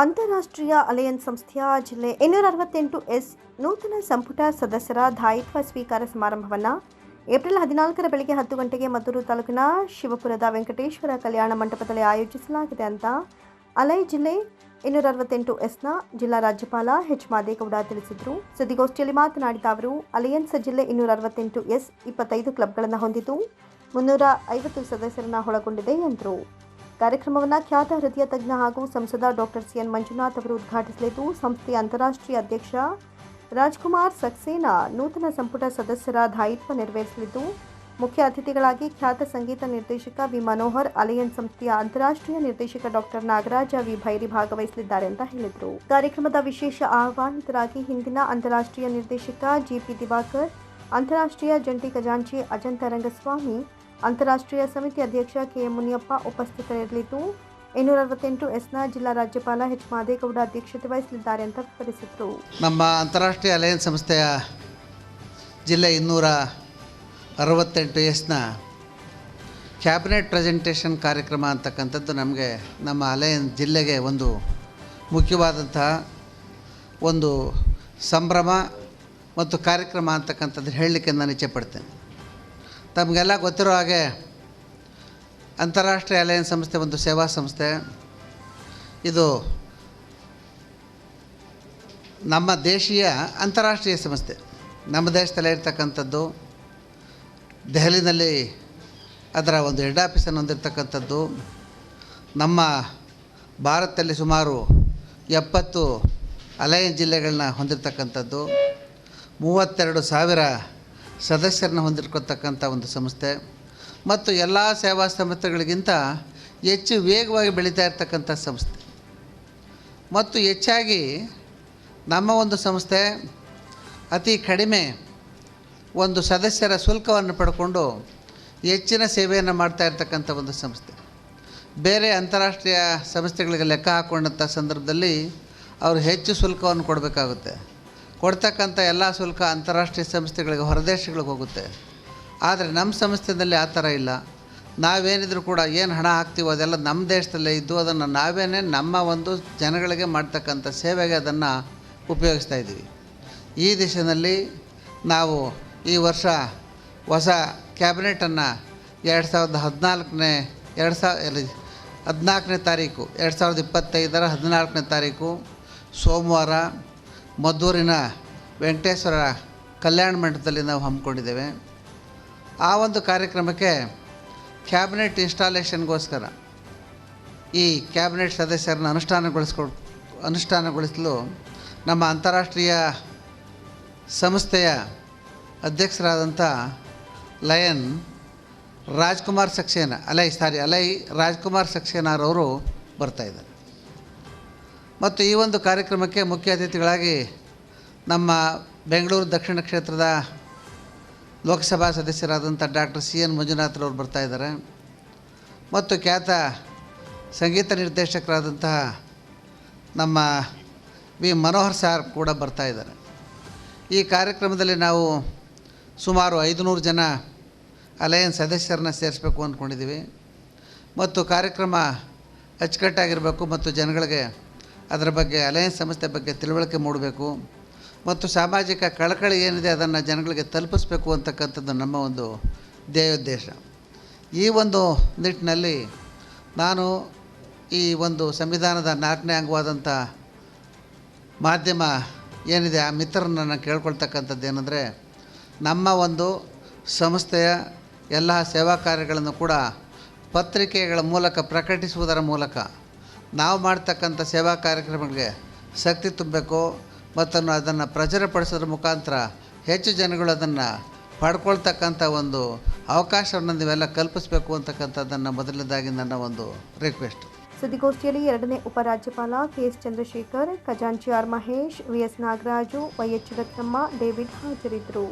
ಅಂತಾರಾಷ್ಟ್ರೀಯ ಅಲಯನ್ಸ್ ಸಂಸ್ಥೆಯ ಜಿಲ್ಲೆ ಇನ್ನೂರ ಅರವತ್ತೆಂಟು ಎಸ್ ನೂತನ ಸಂಪುಟ ಸದಸ್ಯರ ದಾಯಿತ್ವ ಸ್ವೀಕಾರ ಸಮಾರಂಭವನ್ನು ಏಪ್ರಿಲ್ ಹದಿನಾಲ್ಕರ ಬೆಳಗ್ಗೆ ಹತ್ತು ಗಂಟೆಗೆ ಮದ್ದೂರು ತಾಲೂಕಿನ ಶಿವಪುರದ ವೆಂಕಟೇಶ್ವರ ಕಲ್ಯಾಣ ಮಂಟಪದಲ್ಲಿ ಆಯೋಜಿಸಲಾಗಿದೆ ಅಂತ ಅಲೈ ಜಿಲ್ಲೆ ಇನ್ನೂರ ಅರವತ್ತೆಂಟು ಎಸ್ನ ಜಿಲ್ಲಾ ರಾಜ್ಯಪಾಲ ಎಚ್ ಮಾದೇಗೌಡ ತಿಳಿಸಿದರು. ಸುದ್ದಿಗೋಷ್ಠಿಯಲ್ಲಿ ಮಾತನಾಡಿದ ಅವರು, ಅಲಯನ್ಸ್ ಜಿಲ್ಲೆ ಇನ್ನೂರ ಅರವತ್ತೆಂಟು ಎಸ್ ಇಪ್ಪತ್ತೈದು ಕ್ಲಬ್ಗಳನ್ನು ಹೊಂದಿದ್ದು ಮುನ್ನೂರ ಐವತ್ತು ಸದಸ್ಯರನ್ನು ಒಳಗೊಂಡಿದೆ ಎಂದರು. ಕಾರ್ಯಕ್ರಮವನ್ನು ಖ್ಯಾತ ಹೃದಯ ತಜ್ಞ ಹಾಗೂ ಸಂಸದ ಡಾಕ್ಟರ್ ಸಿಎನ್ ಮಂಜುನಾಥ್ ಅವರು ಉದ್ಘಾಟಿಸಲಿದ್ದು, ಸಂಸ್ಥೆಯ ಅಂತಾರಾಷ್ಟ್ರೀಯ ಅಧ್ಯಕ್ಷ ರಾಜ್ಕುಮಾರ್ ಸಕ್ಸೇನಾ ನೂತನ ಸಂಪುಟ ಸದಸ್ಯರ ದಾಯಿತ್ವ ನೆರವೇರಿಸಲಿದ್ದು, ಮುಖ್ಯ ಅತಿಥಿಗಳಾಗಿ ಖ್ಯಾತ ಸಂಗೀತ ನಿರ್ದೇಶಕ ವಿ ಮನೋಹರ್, ಅಲಯನ್ಸ್ ಸಂಸ್ಥೆಯ ಅಂತಾರಾಷ್ಟ್ರೀಯ ನಿರ್ದೇಶಕ ಡಾಕ್ಟರ್ ನಾಗರಾಜ ವಿ ಭೈರಿ ಭಾಗವಹಿಸಲಿದ್ದಾರೆ ಅಂತ ಹೇಳಿದರು. ಕಾರ್ಯಕ್ರಮದ ವಿಶೇಷ ಆಹ್ವಾನಿತರಾಗಿ ಹಿಂದಿನ ಅಂತಾರಾಷ್ಟ್ರೀಯ ನಿರ್ದೇಶಕ ಜಿಪಿ ದಿವಾಕರ್, ಅಂತಾರಾಷ್ಟ್ರೀಯ ಜಂಟಿ ಖಜಾಂಚಿ ಅಜಂತ ರಂಗಸ್ವಾಮಿ ಅಂತಾರಾಷ್ಟ್ರೀಯ ಸಮಿತಿ ಅಧ್ಯಕ್ಷ ಕೆಎಂ ಮುನಿಯಪ್ಪ ಉಪಸ್ಥಿತರಿರಲಿದ್ದು ಇನ್ನೂರ ಅರವತ್ತೆಂಟು ಎಸ್ನ ಜಿಲ್ಲಾ ರಾಜ್ಯಪಾಲ ಎಚ್. ಮಾದೇಗೌಡ ಅಧ್ಯಕ್ಷತೆ ವಹಿಸಲಿದ್ದಾರೆ ಅಂತ ವಿವರಿಸಿದರು. ನಮ್ಮ ಅಂತಾರಾಷ್ಟ್ರೀಯ ಅಲಯನ್ಸ್ ಸಂಸ್ಥೆಯ ಜಿಲ್ಲೆ ಇನ್ನೂರ ಅರವತ್ತೆಂಟು ಎಸ್ನ ಕ್ಯಾಬಿನೆಟ್ ಪ್ರೆಸೆಂಟೇಷನ್ ಕಾರ್ಯಕ್ರಮ ಅಂತಕ್ಕಂಥದ್ದು ನಮಗೆ ನಮ್ಮ ಅಲಯನ್ ಜಿಲ್ಲೆಗೆ ಒಂದು ಮುಖ್ಯವಾದಂತಹ ಒಂದು ಸಂಭ್ರಮ ಮತ್ತು ಕಾರ್ಯಕ್ರಮ ಅಂತಕ್ಕಂಥದ್ದು ಹೇಳಲಿಕ್ಕೆ ನಾನು ಇಚ್ಛೆಪಡ್ತೇನೆ ತಮಗೆಲ್ಲ ಗೊತ್ತಿರೋ ಹಾಗೆ ಅಂತಾರಾಷ್ಟ್ರೀಯ ಅಲಯನ್ಸ್ ಸಂಸ್ಥೆ ಒಂದು ಸೇವಾ ಸಂಸ್ಥೆ. ಇದು ನಮ್ಮ ದೇಶೀಯ ಅಂತಾರಾಷ್ಟ್ರೀಯ ಸಂಸ್ಥೆ. ನಮ್ಮ ದೇಶದಲ್ಲೇ ಇರ್ತಕ್ಕಂಥದ್ದು, ದೆಹಲಿನಲ್ಲಿ ಅದರ ಒಂದು ಹೆಡ್ ಆಫೀಸನ್ನು ಹೊಂದಿರತಕ್ಕಂಥದ್ದು, ನಮ್ಮ ಭಾರತದಲ್ಲಿ ಸುಮಾರು ಎಪ್ಪತ್ತು ಅಲಯನ್ ಜಿಲ್ಲೆಗಳನ್ನ ಹೊಂದಿರತಕ್ಕಂಥದ್ದು, ಮೂವತ್ತೆರಡು ಸಾವಿರ ಸದಸ್ಯರನ್ನ ಹೊಂದಿರ್ಕೊತಕ್ಕಂಥ ಒಂದು ಸಂಸ್ಥೆ ಮತ್ತು ಎಲ್ಲ ಸೇವಾ ಸಂಸ್ಥೆಗಳಿಗಿಂತ ಹೆಚ್ಚು ವೇಗವಾಗಿ ಬೆಳೀತಾ ಇರ್ತಕ್ಕಂಥ ಸಂಸ್ಥೆ. ಮತ್ತು ಹೆಚ್ಚಾಗಿ ನಮ್ಮ ಒಂದು ಸಂಸ್ಥೆ ಅತಿ ಕಡಿಮೆ ಒಂದು ಸದಸ್ಯರ ಶುಲ್ಕವನ್ನು ಪಡ್ಕೊಂಡು ಹೆಚ್ಚಿನ ಸೇವೆಯನ್ನು ಮಾಡ್ತಾ ಇರ್ತಕ್ಕಂಥ ಒಂದು ಸಂಸ್ಥೆ. ಬೇರೆ ಅಂತಾರಾಷ್ಟ್ರೀಯ ಸಂಸ್ಥೆಗಳಿಗೆ ಲೆಕ್ಕ ಹಾಕೊಂಡಂಥ ಸಂದರ್ಭದಲ್ಲಿ ಅವರು ಹೆಚ್ಚು ಶುಲ್ಕವನ್ನು ಕೊಡಬೇಕಾಗುತ್ತೆ. ಕೊಡ್ತಕ್ಕಂಥ ಎಲ್ಲ ಶುಲ್ಕ ಅಂತಾರಾಷ್ಟ್ರೀಯ ಸಂಸ್ಥೆಗಳಿಗೆ, ಹೊರದೇಶಗಳಿಗೆ ಹೋಗುತ್ತೆ. ಆದರೆ ನಮ್ಮ ಸಂಸ್ಥೆಯಲ್ಲಿ ಆ ಥರ ಇಲ್ಲ. ನಾವೇನಿದ್ರು ಕೂಡ ಏನು ಹಣ ಹಾಕ್ತೀವೋ ಅದೆಲ್ಲ ನಮ್ಮ ದೇಶದಲ್ಲೇ ಇದ್ದು ಅದನ್ನು ನಾವೇ ನಮ್ಮ ಒಂದು ಜನಗಳಿಗೆ ಮಾಡ್ತಕ್ಕಂಥ ಸೇವೆಗೆ ಅದನ್ನು ಉಪಯೋಗಿಸ್ತಾ ಇದ್ದೀವಿ. ಈ ದಿಶೆಯಲ್ಲಿ ನಾವು ಈ ವರ್ಷ ಹೊಸ ಕ್ಯಾಬಿನೆಟನ್ನು ಎರಡು ಸಾವಿರದ ಹದಿನಾಲ್ಕನೇ, ಎರಡು ಸಾವಿರ ಹದಿನಾಲ್ಕನೇ ತಾರೀಕು, ಎರಡು ಸಾವಿರದ ಇಪ್ಪತ್ತೈದರ ಹದಿನಾಲ್ಕನೇ ತಾರೀಕು, ಸೋಮವಾರ ಮದ್ದೂರಿನ ವೆಂಕಟೇಶ್ವರ ಕಲ್ಯಾಣ ಮಂಟಪದಲ್ಲಿ ನಾವು ಹಮ್ಮಿಕೊಂಡಿದ್ದೇವೆ. ಆ ಒಂದು ಕಾರ್ಯಕ್ರಮಕ್ಕೆ ಕ್ಯಾಬಿನೆಟ್ ಇನ್ಸ್ಟಾಲೇಷನ್ಗೋಸ್ಕರ ಈ ಕ್ಯಾಬಿನೆಟ್ ಸದಸ್ಯರನ್ನು ಅನುಷ್ಠಾನಗೊಳಿಸ್ಕೊ ಅನುಷ್ಠಾನಗೊಳಿಸಲು ನಮ್ಮ ಅಂತಾರಾಷ್ಟ್ರೀಯ ಸಂಸ್ಥೆಯ ಅಧ್ಯಕ್ಷರಾದಂಥ ಲಯನ್ ರಾಜ್ಕುಮಾರ್ ಸಕ್ಸೇನಾ, ಅಲೈ, ಸಾರಿ, ಅಲೈ ರಾಜ್ಕುಮಾರ್ ಸಕ್ಸೇನಾರವರು ಬರ್ತಾಯಿದ್ದಾರೆ ಮತ್ತು ಈ ಒಂದು ಕಾರ್ಯಕ್ರಮಕ್ಕೆ ಮುಖ್ಯ ಅತಿಥಿಗಳಾಗಿ ನಮ್ಮ ಬೆಂಗಳೂರು ದಕ್ಷಿಣ ಕ್ಷೇತ್ರದ ಲೋಕಸಭಾ ಸದಸ್ಯರಾದಂಥ ಡಾಕ್ಟರ್ ಸಿ ಎನ್ ಮಂಜುನಾಥ್ರವ್ರು ಬರ್ತಾಯಿದ್ದಾರೆ ಮತ್ತು ಖ್ಯಾತ ಸಂಗೀತ ನಿರ್ದೇಶಕರಾದಂತಹ ನಮ್ಮ ವಿ ಮನೋಹರ್ ಸಾರ್ ಕೂಡ ಬರ್ತಾ ಇದ್ದಾರೆ. ಈ ಕಾರ್ಯಕ್ರಮದಲ್ಲಿ ನಾವು ಸುಮಾರು ಐದುನೂರು ಜನ ಅಲಯನ್ಸ್ ಸದಸ್ಯರನ್ನ ಸೇರಿಸಬೇಕು ಅಂದ್ಕೊಂಡಿದ್ದೀವಿ. ಮತ್ತು ಕಾರ್ಯಕ್ರಮ ಅಚ್ಚುಕಟ್ಟಾಗಿರಬೇಕು ಮತ್ತು ಜನಗಳಿಗೆ ಅದರ ಬಗ್ಗೆ ಅಲಯನ್ಸ್ ಸಂಸ್ಥೆ ಬಗ್ಗೆ ತಿಳುವಳಿಕೆ ಮೂಡಬೇಕು. ಮತ್ತು ಸಾಮಾಜಿಕ ಕಳಕಳಿ ಏನಿದೆ ಅದನ್ನು ಜನಗಳಿಗೆ ತಲುಪಿಸ್ಬೇಕು ಅಂತಕ್ಕಂಥದ್ದು ನಮ್ಮ ಒಂದು ಧ್ಯೇಯೋದ್ದೇಶ ಈ ಒಂದು ನಿಟ್ಟಿನಲ್ಲಿ ನಾನು ಈ ಒಂದು ಸಂವಿಧಾನದ ನಾಲ್ಕನೇ ಅಂಗವಾದಂಥ ಮಾಧ್ಯಮ ಏನಿದೆ ಆ ಮಿತ್ರರನ್ನು ನಾನು ಕೇಳ್ಕೊಳ್ತಕ್ಕಂಥದ್ದು ಏನಂದರೆ, ನಮ್ಮ ಒಂದು ಸಂಸ್ಥೆಯ ಎಲ್ಲ ಸೇವಾ ಕಾರ್ಯಗಳನ್ನು ಕೂಡ ಪತ್ರಿಕೆಗಳ ಮೂಲಕ ಪ್ರಕಟಿಸುವುದರ ಮೂಲಕ ನಾವು ಮಾಡ್ತಕ್ಕಂಥ ಸೇವಾ ಕಾರ್ಯಕ್ರಮಗಳಿಗೆ ಶಕ್ತಿ ತುಂಬಬೇಕು ಮತ್ತು ಅದನ್ನು ಪ್ರಚುರಪಡಿಸೋದ್ರ ಮುಖಾಂತರ ಹೆಚ್ಚು ಜನಗಳು ಅದನ್ನು ಪಡ್ಕೊಳ್ತಕ್ಕಂಥ ಒಂದು ಅವಕಾಶವನ್ನು ನೀವೆಲ್ಲ ಕಲ್ಪಿಸಬೇಕು ಅಂತಕ್ಕಂಥದ್ದನ್ನು ಮೊದಲನೇದಾಗಿ ನನ್ನ ಒಂದು ರಿಕ್ವೆಸ್ಟ್ ಸುದ್ದಿಗೋಷ್ಠಿಯಲ್ಲಿ ಎರಡನೇ ಉಪರಾಜ್ಯಪಾಲ ಕೆಎಸ್ ಚಂದ್ರಶೇಖರ್, ಖಜಾಂಚಿ R Mahesh V S Nagaraju Y H Ratnamma, David ಹಾಜರಿದ್ದರು.